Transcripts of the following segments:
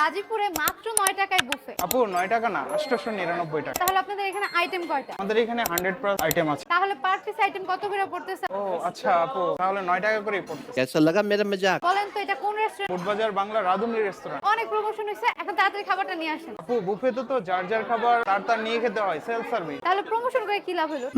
গাজীপুরে মাত্র নয় টাকায় বুফে আপু নয় টাকা না আটশোশো নিরানব্বই টাকা তাহলে আপনাদের এখানে আইটেম কয়টা আমাদের এখানে হান্ড্রেড প্লাস আইটেম আছে তাহলে পার পিস আইটেম কত করে পড়তেছে ও আচ্ছা আপু তাহলে নয় টাকা করেই পড়তেছে कैसा लगा मेरा मजाक বলেন তো এটা কোন রেস্টুরেন্ট ফুটবাজার বাংলা রাধুনি রেস্তোরাঁ অনেক প্রমোশন হয়েছে এখন তাড়াতাড়ি খাবারটা নিয়ে আসেন আপু বুফেতে তো যার যার খাবার তার তার নিয়ে খেতে হয় সেলফ সার্ভিস তাহলে প্রমোশন করে কি লাভ হলো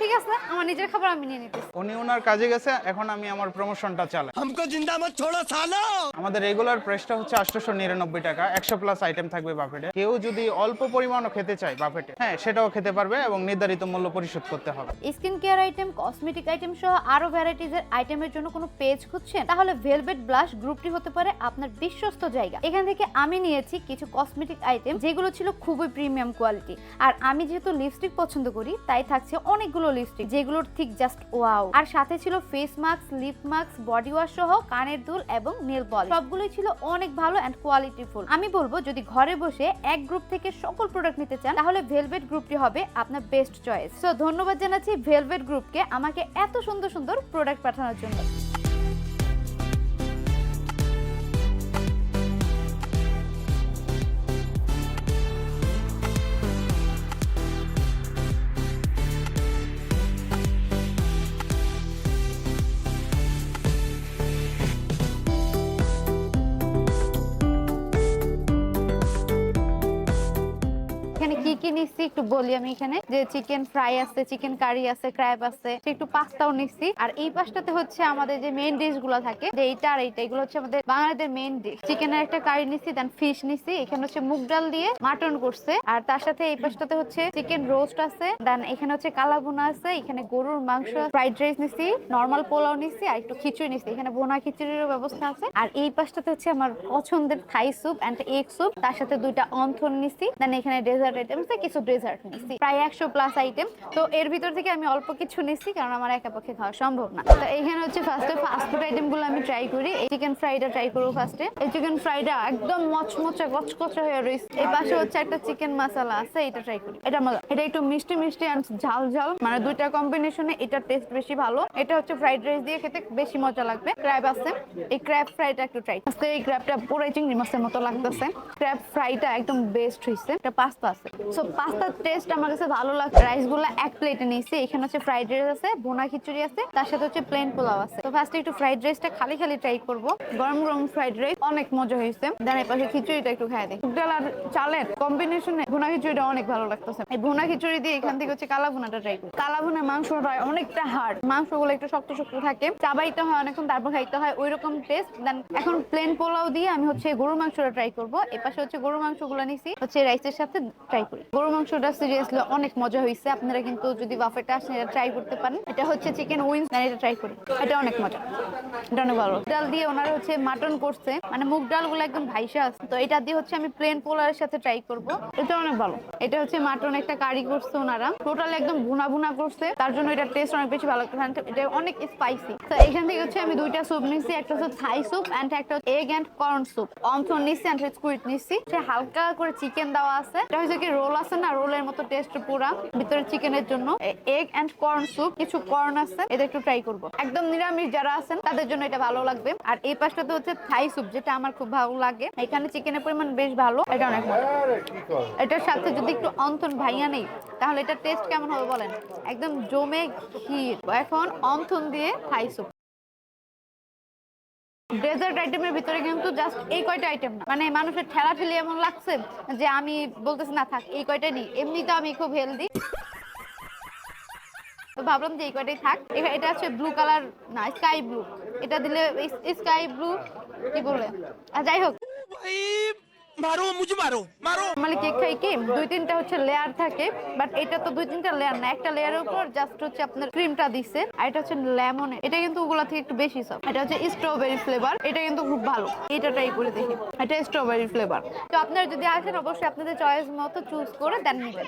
ঠিক আছে আমার নিজের খাবার আমি নিয়ে নিতেছি উনি ওনার কাজে গেছে এখন আমি আমার প্রমোশনটা চালাই हमको जिंदा मत छोड़ो सालो আমাদের রেগুলার প্রাইসটা হচ্ছে নিরানব্বই টাকা। একশো প্লাস আইটেম থাকবে বাফেটে। কেউ যদি অল্প পরিমাণও খেতে চায় বাফেটে হ্যাঁ সেটাও খেতে পারবে এবং নির্ধারিত মূল্য পরিশোধ করতে হবে। Skin care item cosmetic item সহ আরও ভ্যারাইটিজ এর আইটেমের জন্য কোনো পেজ খুঁজছেন? তাহলে ভেলভেট ব্লাশ গ্রুপটি হতে পারে আপনার বিশ্বস্ত জায়গা। এখান থেকে আমি নিয়েছি কিছু কসমেটিক আইটেম যেগুলো ছিল খুবই প্রিমিয়াম কোয়ালিটি আর আমি যেহেতু লিপস্টিক পছন্দ করি, তাই থাকছে অনেকগুলো লিপস্টিক যেগুলোর ঠিক জাস্ট ওয়াও আর সাথে ছিল face mask lip mask body wash সহ কানের দুল এবং নেল পলিশ সবগুলোই ছিল অনেক ভালো অ্যান্ড কোয়ালিটিফুল আমি বলব, যদি ঘরে বসে এক গ্রুপ থেকে সকল প্রোডাক্ট নিতে চান, তাহলে ভেলভেট গ্রুপটি হবে আপনার বেস্ট চয়েস তো ধন্যবাদ জানাচ্ছি ভেলভেট গ্রুপকে আমাকে এত সুন্দর সুন্দর প্রোডাক্ট পাঠানোর জন্য। এখানে কি কি নিচ্ছি একটু বলি আমি এখানে, যে চিকেন ফ্রাই আছে চিকেন কারি আছে ক্র্যাব আছে একটু পাস্তাও নিচ্ছি আর এই পাশটাতে হচ্ছে আমাদের যে মেইন ডিশগুলো থাকে, যে এইটা আর এইটা, এগুলো হচ্ছে আমাদের বাঙালিদের মেইন ডিশ চিকেনের একটা কারি নিচ্ছি দেন ফিশ নিচ্ছি এখানে হচ্ছে মুগ ডাল দিয়ে মাটন করছে। আর তার সাথে এই পাশটাতে হচ্ছে চিকেন রোস্ট আছে দেন এখানে হচ্ছে কালাভুনা আছে, এখানে গরুর মাংস ফ্রাইড রাইস নিচ্ছি নর্মাল পোলাও নিছি, আর একটু খিচুড়ি নিছি। এখানে ভুনা খিচুড়ির ব্যবস্থা আছে। আর এই পাশটাতে হচ্ছে আমার পছন্দের Thai soup and egg soup তার সাথে দুইটা অন্থন নিচ্ছি দেন এখানে ডেজার্ট আইটেম কিছু ডেজার্ট নিচ্ছি প্রায় একশো প্লাস আইটেম তো এর ভিতর থেকে আমি অল্প কিছু নিচ্ছি, কারণ আমার একা পক্ষে খাওয়া সম্ভব না। তো এখানে হচ্ছে ফার্স্টে ফাস্টফুড আইটেমগুলো আমি ট্রাই করি। এই চিকেন ফ্রাইটা ট্রাই করব ফার্স্টে এই চিকেন ফ্রাইটা একদম মচমচে কচকচে হয়ে রয়েছে। এই পাশে হচ্ছে একটা চিকেন মশলা আছে, এটা ট্রাই করি। এটা মজা। এটা একটু মিষ্টি মিষ্টি আর ঝাল ঝাল। মানে দুইটা কম্বিনেশনে এটা টেস্ট বেশি ভালো। এটা হচ্ছে ফ্রাইড রাইস দিয়ে খেতে বেশি মজা লাগবে। ক্র্যাব আছে। এই ক্র্যাব ফ্রাইটা একটু ট্রাই আজকে এই ক্র্যাবটা পুরো চিংড়ি মাছের মতো লাগতেছে। ক্র্যাব ফ্রাইটা একদম বেস্ট হয়েছে এটা পাস্তা আছে। সো পাস্তার টেস্ট আমার কাছে ভালো লাগে রাইসগুলো এক প্লেটে নিয়েছি। এখানে হচ্ছে ফ্রাইড রাইস আছে, ভুনা খিচুড়ি আছে, তার সাথে হচ্ছে প্লেন পোলাও আছে। তো ফার্স্টে একটু ফ্রাইড রাইসটা খালি খালি ট্রাই করব। গরম গরম ফ্রাইড রাইস অনেক মজা হয়েছে। দেন এই পাশে খিচুড়িটা একটু খাই ডাল আর চালের কম্বিনেশনে ভুনা খিচুড়িটা অনেক ভালো লাগতেছে। এই ভুনা খিচুড়ি দিয়ে এখান থেকে হচ্ছে কালা ভুনাটা ট্রাই কালা ভুনা মাংসটা অনেকটা হার্ড মাংসগুলো একটু শক্ত শক্ত থাকে। চাবাইতে হয় অনেকক্ষণ, তারপর খাইতে হয় ওই রকম টেস্ট দেন এখন প্লেন পোলাও দিয়ে আমি হচ্ছে গরুর মাংসটা ট্রাই করব। এই পাশে হচ্ছে গরুর মাংসগুলো নিছি, হচ্ছে রাইসের সাথে ট্রাই করি। গরুর মাংসটা সিরিয়াসলি অনেক মজা হয়েছে আপনারা কিন্তু যদি বাফেটে আসেন, এটা ট্রাই করতে পারেন। এটা হচ্ছে চিকেন উইংস দেন এটা ট্রাই করি। এটা অনেক মজা। এটা অনেক ভালো। ডাল দিয়ে ওনারা হচ্ছে মাটন করছে। মানে মুগ ডালগুলো একদম ভাইসা আছে। তো এটা দিয়ে হচ্ছে আমি প্লেন পোলারের সাথে ট্রাই করব। এটা অনেক ভালো। এটা হচ্ছে মাটন একটা কারি করছে ওনারা। টোটাল একদম ভুনা ভুনা করছে। তার জন্য এটা টেস্ট অনেক বেশি ভালো এটা অনেক স্পাইসি তো এখান থেকে হচ্ছে আমি দুইটা স্যুপ নিচ্ছি একটা হচ্ছে থাই স্যুপ এন্ড একটা এগ এন্ড কর্ন স্যুপ অমথন নিচ্ছি এন্ড স্কুইড নিচ্ছি সে হালকা করে চিকেন দেওয়া আছে। এটা হচ্ছে কি রোল আছে না? রোলের মতো টেস্ট পুরা, ভিতরে চিকেনের জন্য। এগ এন্ড কর্ন স্যুপ কিছু কর্ন আছে, এটা একটু ট্রাই করব। একদম নিরামিষ যারা আছেন, তাদের জন্য এটা ভালো লাগবে। আর এই পাশটাতে হচ্ছে থাই স্যুপ যেটা আমার খুব ভালো লাগে। এখানে চিকেনের পরিমাণ বেশ ভালো, এটা অনেক এটার সাথে যদি একটু অন্থন ভাইয়া নেই, তাহলে এটা টেস্ট কেমন হবে বলেন? একদম জমে ক্ষীর। এখন অন্থন দিয়ে থাই স্যুপ ডেজার্ট আইটেমের ভিতরে কিন্তু জাস্ট এই কয়টা আইটেম না। মানে মানুষের ঠেলা ঠেলি এমন লাগছে যে আমি বলতেছি, না, থাক, এই কয়টা নেই এমনিতে আমি খুব হেলদি তো ভাবলাম যে এই কয়টাই থাক। এটা হচ্ছে ব্লু কালার না স্কাই ব্লু এটা দিলে স্কাই ব্লু কি বলে? যাই হোক। মারো মুঝে মারো মারো। মানে কেক খাই কি? দুই তিনটা হচ্ছে লেয়ার থাকে বাট এটা তো দুই তিনটা লেয়ার না। একটা লেয়ারের উপর জাস্ট হচ্ছে আপনার ক্রিমটা দিছে, আর এটা হচ্ছে লেমন এটা কিন্তু ওগুলা থেকে একটু বেশি সব এটা হচ্ছে স্ট্রবেরি ফ্লেভার এটা কিন্তু খুব ভালো। এটা ট্রাই করে দেখি। এটা স্ট্রবেরি ফ্লেভার তো আপনারা যদি আসেন, অবশ্যই আপনাদের চয়েস মতো চুজ করে দেন নেবেন।